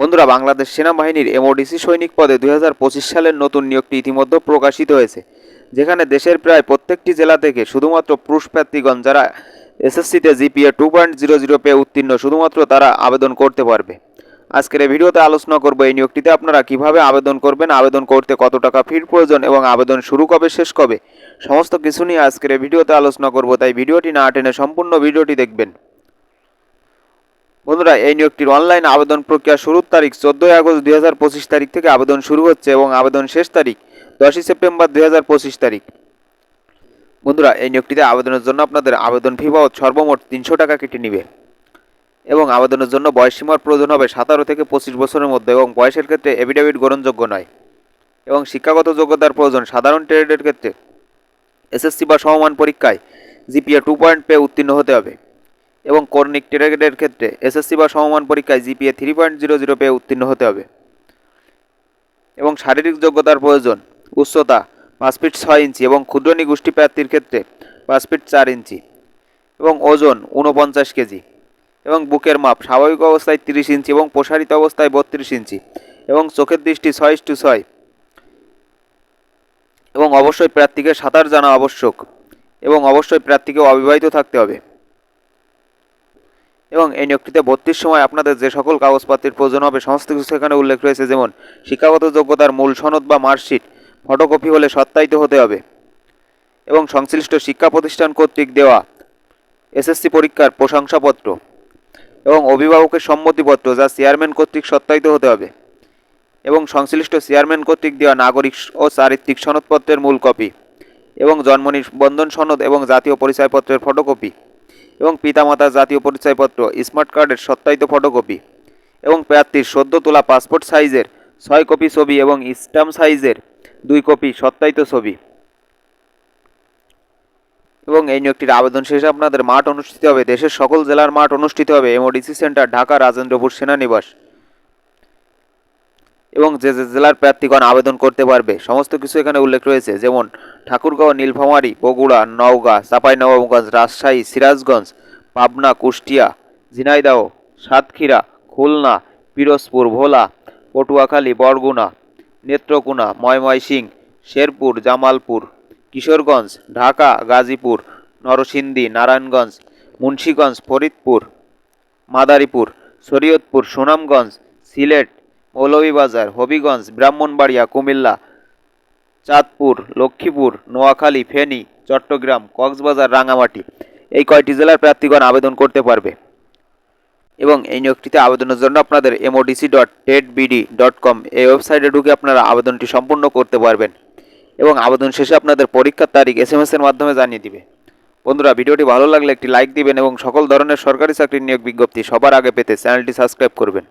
বন্ধুরা, বাংলাদেশ সেনাবাহিনীর এমওডিসি সৈনিক পদে দুই হাজার পঁচিশ সালের নতুন নিয়োগটি ইতিমধ্যে প্রকাশিত হয়েছে, যেখানে দেশের প্রায় প্রত্যেকটি জেলা থেকে শুধুমাত্র পুরুষ প্রার্থীগণ যারা এসএসসিতে GPA two point zero zero পেয়ে উত্তীর্ণ, শুধুমাত্র তারা আবেদন করতে পারবে। আজকের এই ভিডিওতে আলোচনা করব এই নিয়োগটিতে আপনারা কীভাবে আবেদন করবেন, আবেদন করতে কত টাকা ফির প্রয়োজন এবং আবেদন শুরু কবে, শেষ কবে, সমস্ত কিছু নিয়ে আজকের এই ভিডিওতে আলোচনা করব। তাই ভিডিওটি না টেনে সম্পূর্ণ ভিডিওটি দেখবেন। বন্ধুরা, এই নিয়োগটির অনলাইন আবেদন প্রক্রিয়া শুরুর তারিখ চোদ্দোই আগস্ট দুই হাজার পঁচিশ তারিখ থেকে আবেদন শুরু হচ্ছে এবং আবেদন শেষ তারিখ দশই সেপ্টেম্বর দুই হাজার পঁচিশ তারিখ। বন্ধুরা, এই নিয়োগটিতে আবেদনের জন্য আপনাদের আবেদন ফি বাবদ সর্বমোট তিনশো টাকা কেটে নেবে এবং আবেদনের জন্য বয়সসীমার প্রয়োজন হবে সাতারো থেকে পঁচিশ বছরের মধ্যে এবং বয়সের ক্ষেত্রে এফিডেভিট গ্রহণযোগ্য নয় এবং শিক্ষাগত যোগ্যতার প্রয়োজন সাধারণ ট্রেডের ক্ষেত্রে। এসএসসি বা সমমান পরীক্ষায় জিপিএ টু পয়েন্ট পেয়ে উত্তীর্ণ হতে হবে। এবং কর্নিক ট্রেডের ক্ষেত্রে এসএসসি বা সমমান পরীক্ষায় GPA three point zero zero পেয়ে উত্তীর্ণ হতে হবে। এবং শারীরিক যোগ্যতার প্রয়োজন, উচ্চতা পাঁচ ফিট ছয় ইঞ্চি এবং ক্ষুদ্রনী গোষ্ঠী প্রার্থীর ক্ষেত্রে পাঁচ ফিট চার ইঞ্চি এবং ওজন ঊনপঞ্চাশ কেজি এবং বুকের মাপ স্বাভাবিক অবস্থায় তিরিশ ইঞ্চি এবং প্রসারিত অবস্থায় বত্রিশ ইঞ্চি এবং চোখের দৃষ্টি ছয় টু ছয় এবং অবশ্যই প্রার্থীকে সাঁতার জানা আবশ্যক এবং অবশ্যই প্রার্থীকে অবিবাহিত থাকতে হবে। এবং এই নিয়োগটিতে ভর্তির সময় আপনাদের যে সকল কাগজপত্রের প্রয়োজন হবে, সমস্ত কিছু সেখানে উল্লেখ রয়েছে। যেমন শিক্ষাগত যোগ্যতার মূল সনদ বা মার্কশিট, ফটোকপি হলে সত্যায়িত হতে হবে এবং সংশ্লিষ্ট শিক্ষা প্রতিষ্ঠান কর্তৃক দেওয়া এসএসসি পরীক্ষার প্রশংসাপত্র এবং অভিভাবকের সম্মতিপত্র যা চেয়ারম্যান কর্তৃক সত্যায়িত হতে হবে এবং সংশ্লিষ্ট চেয়ারম্যান কর্তৃক দেওয়া নাগরিক ও চারিত্রিক সনদপত্রের মূল কপি এবং জন্ম নিবন্ধন সনদ এবং জাতীয় পরিচয়পত্রের ফটোকপি। এবং পিতামাতার জাতীয় পরিচয়পত্র, স্মার্ট কার্ডের সত্যায়িত ফটোকপি এবং প্রার্থীর সদ্য তোলা পাসপোর্ট সাইজের ছয় কপি ছবি এবং স্ট্যাম্প সাইজের দুই কপি সত্যায়িত ছবি। এবং এই নিয়োগটির আবেদন শেষে আপনাদের মাঠ অনুষ্ঠিত হবে। দেশের সকল জেলার মাঠ অনুষ্ঠিত হবে। এমওডিসি সেন্টার ঢাকা, রাজেন্দ্রপুর সেনানিবাস। এবং যে যে জেলার প্রার্থীগণ আবেদন করতে পারবে, সমস্ত কিছু এখানে উল্লেখ রয়েছে, যেমন ঠাকুরগাঁও, নীলফামারী, বগুড়া, নওগাঁ, চাঁপাইনবাবগঞ্জ, রাজশাহী, সিরাজগঞ্জ, পাবনা, কুষ্টিয়া, ঝিনাইদহ, সাতক্ষীরা, খুলনা, পিরোজপুর, ভোলা, পটুয়াখালী, বরগুনা, নেত্রকোনা, ময়মনসিংহ, শেরপুর, জামালপুর, কিশোরগঞ্জ, ঢাকা, গাজীপুর, নরসিংদী, নারায়ণগঞ্জ, মুন্সীগঞ্জ, ফরিদপুর, মাদারীপুর, শরীয়তপুর, সুনামগঞ্জ, সিলেট মৌলভীবাজার, হবিগঞ্জ, ব্রাহ্মণবাড়িয়া, কুমিল্লা, চাঁদপুর, লক্ষ্মীপুর, নোয়াখালী, ফেনী, চট্টগ্রাম, কক্সবাজার, রাঙামাটি এই কয়টি জেলার প্রার্থীগণ আবেদন করতে পারবে। এবং এই নিয়োগটিতে আবেদনের জন্য আপনাদের MODC dot tet BD dot com এই ওয়েবসাইটে ঢুকে আপনারা আবেদনটি সম্পূর্ণ করতে পারবেন এবং আবেদন শেষে আপনাদের পরীক্ষার তারিখ এস এম এর মাধ্যমে জানিয়ে দিবে। বন্ধুরা, ভিডিওটি ভালো লাগলে একটি লাইক দিবেন এবং সকল ধরনের সরকারি চাকরির নিয়োগ বিজ্ঞপ্তি সবার আগে পেতে চ্যানেলটি সাবস্ক্রাইব করবেন।